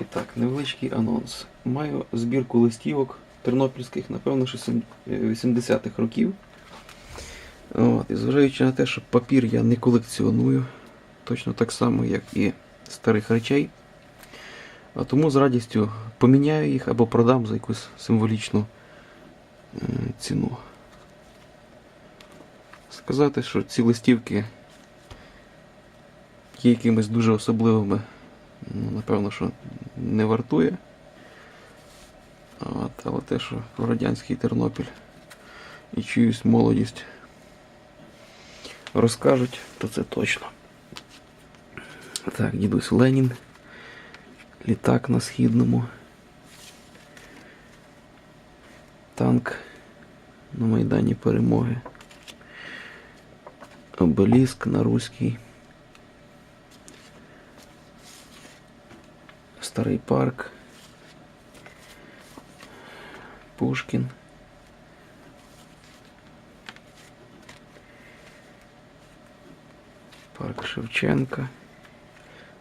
І так, невеличкий анонс. Маю збірку листівок тернопільських, напевно, що сім- е, 80-х років. От, і зважаючи на те, що папір я не колекціоную, точно так само, як і старих речей. А тому з радістю поміняю їх або продам за якусь символічну е, ціну. Сказати, що ці листівки є якимись дуже особливими, ну, напевно, що не вартує. От, але те, що радянський Тернопіль і чиюсь молодість розкажуть, то це точно. Так, дідусь Ленін. Літак на східному. Танк на Майдані Перемоги. Обеліск на Руській. Старий парк. Пушкін. Парк Шевченка.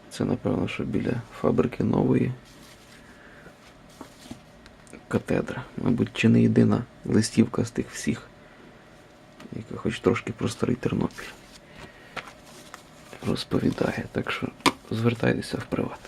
Це, напевно, що біля фабрики нової. Катедра. Мабуть, чи не єдина листівка з тих всіх, яка хоч трошки про старий Тернопіль розповідає. Так що звертайтеся в приват.